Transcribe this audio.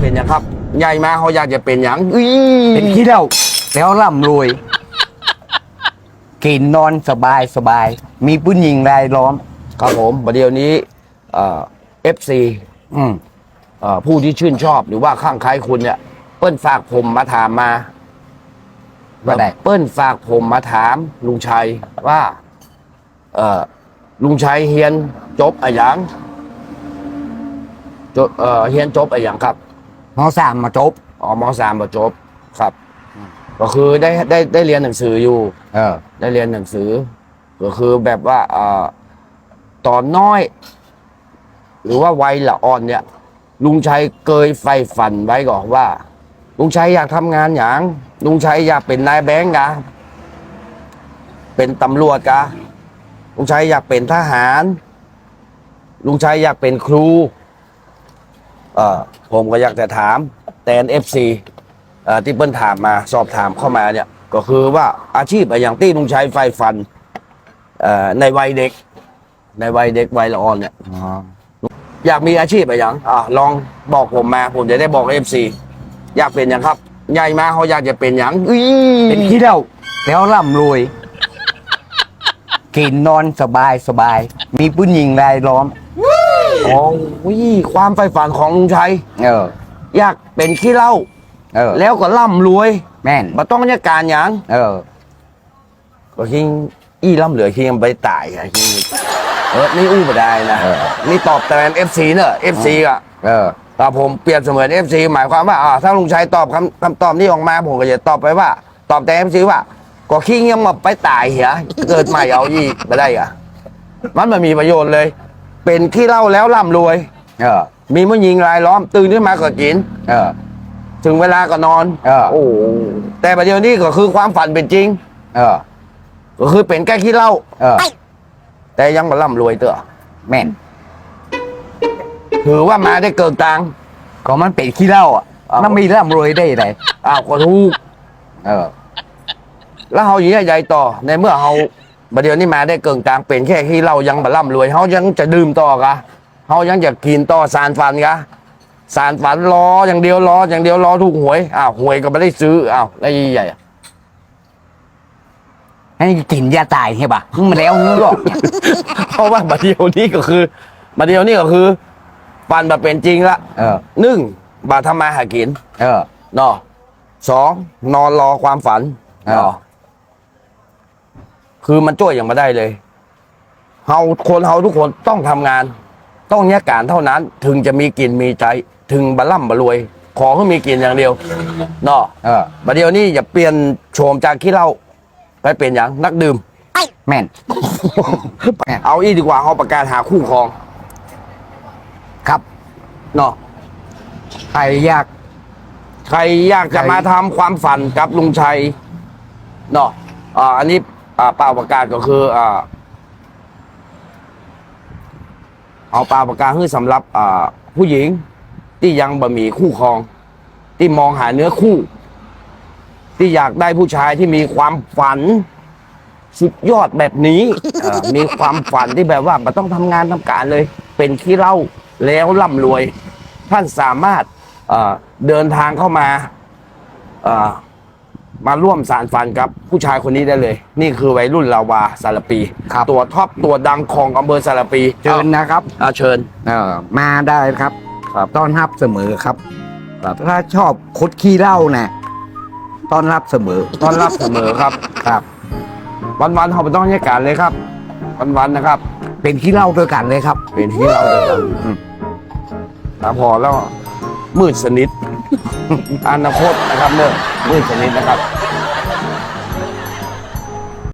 เป็นอย่างครับ ใหญ่มาเขาอยากจะเป็นอย่างอีเป็นขี้เหล้าแล้วร่ำรวย กินนอนสบายสบาย มีผู้หญิงรายล้อม ครับผมประเดี๋ยวนี้ เอ่อฟซีอืมเอ่อผู้ที่ชื่นชอบหรือว่าข้างใครคุณเนี่ย เปิ้ลฝากผมมาถามมาว่าได้เปิ้ลฝากผมมาถาม ลุงชัยว่า เอ่อลุงชัยเฮียนจบอะไรยังจบเอ่อเฮียนจบอะไรยังครับ มสามมาจบ อ๋อมสามมาจบครับ ก็คือได้ได้ได้เรียนหนังสืออยู่ เออ ได้เรียนหนังสือ ก็คือแบบว่าเอ่อตอนน้อย หรือว่าวัยละอ่อนเนี่ย ลุงชัยเคยใฝ่ฝันไว้ก่อนว่า ลุงชัยอยากทำงานอย่าง ลุงชัยอยากเป็นนายแบงก์กะเป็นตำรวจกะลุงชัยอยากเป็นทหาร ลุงชัยอยากเป็นครู เอ่อผมก็อยากจะถามแตนเอฟซีที่เปิ้ลถามมาสอบถามเข้ามาเนี่ย ก็คือว่าอาชีพอะไรอย่างที่ลุงชัยไฟฟันเอ่อในวัยเด็ก ในวัยเด็กวัยละอ่อนเนี่ย อยากมีอาชีพอะไรอย่างอะลองบอกผมมา ผมจะได้บอกเอฟซีอยากเป็นอย่างครับ ใหญ่มาเขาอยากจะเป็นอย่างอีเป็นขี้เหล้าแล้วร่ำรวย กินนอนสบายสบาย มีผู้หญิงรายล้อมโอ้ยความไฟฝันของลุงชัย เออ อยากเป็นขี้เหล้าเออ แล้วก็ร่ำรวยแม่น มาต้องยการอย่างเออ ก็คิงอี้ล่ำเหลือคิงไปตายอะคิงเออนี่อู้มาได้นะเออ นี่ตอบแทน FC เนอะ FC อะเออ แต่ผมเปรียบเสมือน FC หมายความว่าอ่าถ้าลุงชัยตอบคำคำตอบนี้ออกมาผมก็จะตอบไปว่า ตอบแต่ FC ว่า ก็คิงยังมาไปตายเหียเกิดใหม่เอาอีกไม่ได้อะ มันไม่มีประโยชน์เลย เป็นที่เล่าแล้วร่ำรวย เออ มีผู้หญิงรายล้อมตื่นขึ้นมาก็กิน เออ ถึงเวลาก็นอน เออ โอ้โหแต่ประเดี๋ยวนี้ก็คือความฝันเป็นจริง เออ ก็คือเป็นแค่ขี้เหล้าเออ แต่ยังมาร่ำรวยเตอะแม่นถือว่ามาได้เกินตังค์ก็มันเป็นขี้เหล้าอะเอามันมีร่ำรวยได้ไรอ้าวก็ถูกเออ แล้วเฮาอย่างนี้ใหญ่ต่อ ในเมื่อเฮาบัดเดี๋ยวนี้มาได้เกินตังค์เป็นแค่ขี้เหล้ายังมาร่ำรวยเฮายังจะดื่มต่อกะเฮายังจะกินต่อสารฝันกะสารฝันรออย่างเดียวรออย่างเดียวรอถูกหวยอ้าวหวยก็ไม่ได้ซื้ออ้าวแล้วยี่ใหญ่อะให้กินยาตายใช่ปะมึงมาแล้วมึงหรอกเพราะว่าบัดเดียวนี้ก็คือบัดเดียวนี้ก็คือฝันมาเป็นจริงละเออหนึ่งบาทำมาหากิน เออเนาะสองนอนรอความฝันอ่าเนาะ คือมันช่วยอย่างมาได้เลยเฮาคนเฮาทุกคนต้องทำงาน ต้องแยกการเท่านั้น ถึงจะมีกินมีใจ ถึงบะล่ำบะรวย ขอให้มีกินอย่างเดียวเนาะเออบัดเดียวนี้อย่าเปลี่ยนโฉมจากขี้เหล้าไปเปลี่ยนอย่างนักดื่มแม่นแม่นเอาอีกดีกว่าเขาประกาศหาคู่ครอง ครับเนาะใครอยาก ใครอยากจะใครมาทำความฝันกับลุงชัยเนาะอ่าอันนี้ อ่าเปล่าประกาศก็คืออ่าเอาเปล่าประกาศให้สำหรับผู้หญิงที่ยังบะหมี่คู่ครอง ที่มองหาเนื้อคู่ ที่อยากได้ผู้ชายที่มีความฝัน สุดยอดแบบนี้มีความฝันที่แบบว่ามันต้องทำงานทำการเลย เป็นขี้เล้าแล้วร่ำรวย ท่านสามารถเดินทางเข้ามา มาร่วมสารฝันกับผู้ชายคนนี้ได้เลย นี่คือวัยรุ่นลาวาสารปี ครับ ตัวท็อปตัวดังของอำเภอสารปีเชิญนะครับอ่าเชิญ เออมาได้ครับครับ ต้อนรับเสมอครับ ถ้าชอบคดขี้เหล้านะต้อนรับเสมอต้อนรับเสมอครับ ครับ วันๆเขาไปต้องแยกการเลยครับวันๆนะครับ เป็นขี้เหล้าด้วยกันเลยครับ เป็นที่เราเดินอืมตาพอแล้วมืดสนิท อนาคตนะครับเมื่อมืดสนิทนะครับ